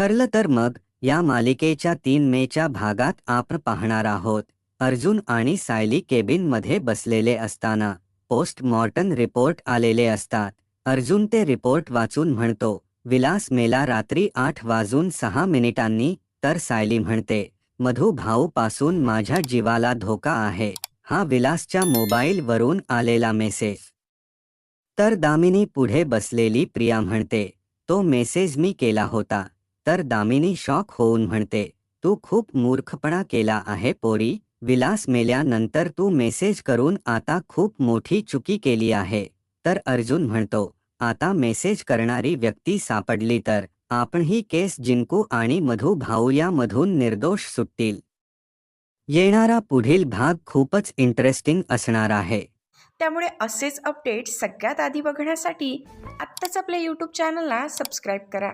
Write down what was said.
ठरलं तर मग या मालिकेच्या तीन मेच्या भागात आपण पाहणार आहोत. अर्जुन आणि सायली केबिनमध्ये बसलेले असताना पोस्टमॉर्टम रिपोर्ट आलेले असतात. अर्जुन ते रिपोर्ट वाचून म्हणतो विलास मेला रात्री आठ वाजून सहा मिनिटांनी तर सायली म्हणते मधु भाऊ पासून माझ्या जीवाला धोका आहे. हा विलासच्या मोबाईल वरून आलेला मेसेज. तर दामिनी पुढे बसलेली प्रिया म्हणते तो मेसेज मी केला होता. तर दामिनी शॉक होऊन म्हणते तू खूप मूर्खपणा केला आहे पोरी. विलास मेल्यानंतर तू मेसेज करून आता खूप मोठी चुकी केली आहे. तर अर्जुन म्हणतो आता मेसेज करणारी व्यक्ती सापडली तर आपण ही केस जिंकू आणि मधु भाऊ यामधून निर्दोष सुटतील. येणारा पुढील भाग खूपच इंटरेस्टिंग असणार आहे. त्यामुळे असेच अपडेट सगळ्यात आधी बघण्यासाठी आत्ताच आपल्या यूट्यूब चॅनलला सबस्क्राईब करा.